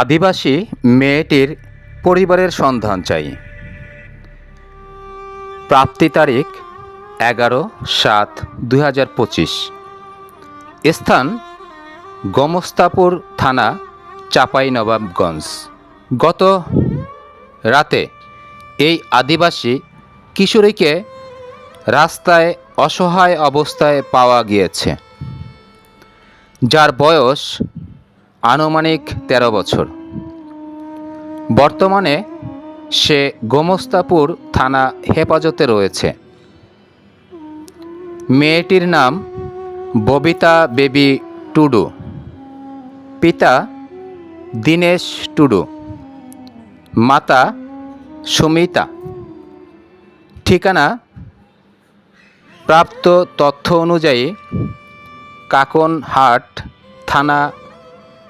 আদিবাসী মেয়েটির পরিবারের সন্ধান চাই। প্রাপ্তি তারিখ এগারো সাত দুই হাজার পঁচিশ। স্থান গমস্তাপুর থানা চাপাই নবাবগঞ্জ গত রাতে এই আদিবাসী কিশোরীকে রাস্তায় অসহায় অবস্থায় পাওয়া গিয়েছে। যার বয়স আনুমানিক ১৩ বছর। বর্তমানে সে গোমস্তাপুর থানা হেফাজতে রয়েছে। মেয়েটির নাম ববিতা বেবি টুডু। পিতা দীনেশ টুডু। মাতা সুমিতা। ঠিকানা প্রাপ্ত তথ্য অনুযায়ী কাকনহাট থানা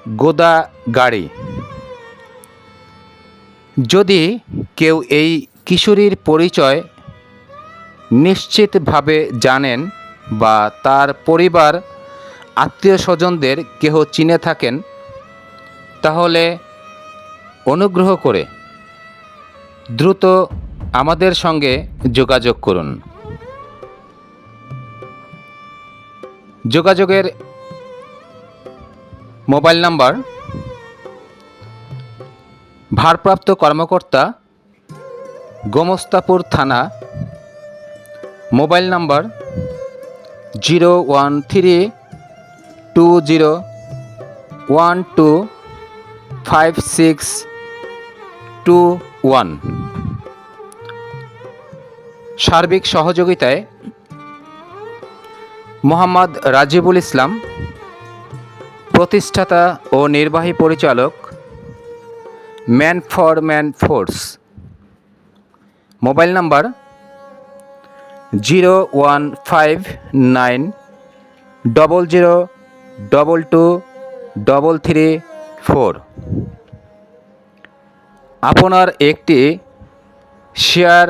গোদাগাড়ি যদি কেউ এই কিশোরীর পরিচয় নিশ্চিতভাবে জানেন বা তার পরিবার আত্মীয় স্বজনদের কেহ চিনে থাকেন, তাহলে অনুগ্রহ করে দ্রুত আমাদের সঙ্গে যোগাযোগ করুন। যোগাযোগের মোবাইল নাম্বার, ভারপ্রাপ্ত কর্মকর্তা, গোমস্তাপুর থানা, mobile number, zero one three two zero one two five six two one. সার্বিক সহযোগিতায় মোহাম্মদ রাজিবুল ইসলাম প্রতিষ্ঠাতা ও নির্বাহী পরিচালক man for man force. Mobile number zero one five nine double zero double two double three four. আপনার একটি শেয়ার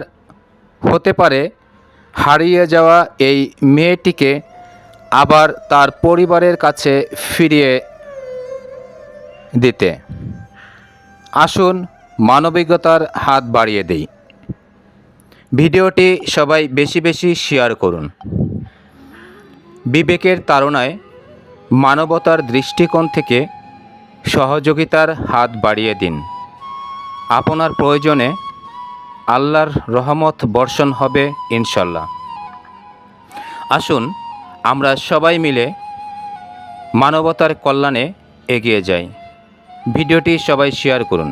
হতে পারে হারিয়ে যাওয়া এই মেয়েটিকে আবার তার পরিবারের কাছে ফিরিয়ে দিতে। আসুন মানবিকতার হাত বাড়িয়ে দেই। ভিডিওটি সবাই বেশি বেশি শেয়ার করুন। বিবেকের তাড়নায় মানবতার দৃষ্টিকোণ থেকে সহযোগিতার হাত বাড়িয়ে দিন। আপনার প্রয়োজনে আল্লাহর রহমত বর্ষণ হবে, ইনশাল্লাহ। আসুন আমরা সবাই মিলে মানবতার কল্যাণে এগিয়ে যাই। ভিডিওটি সবাই শেয়ার করুন।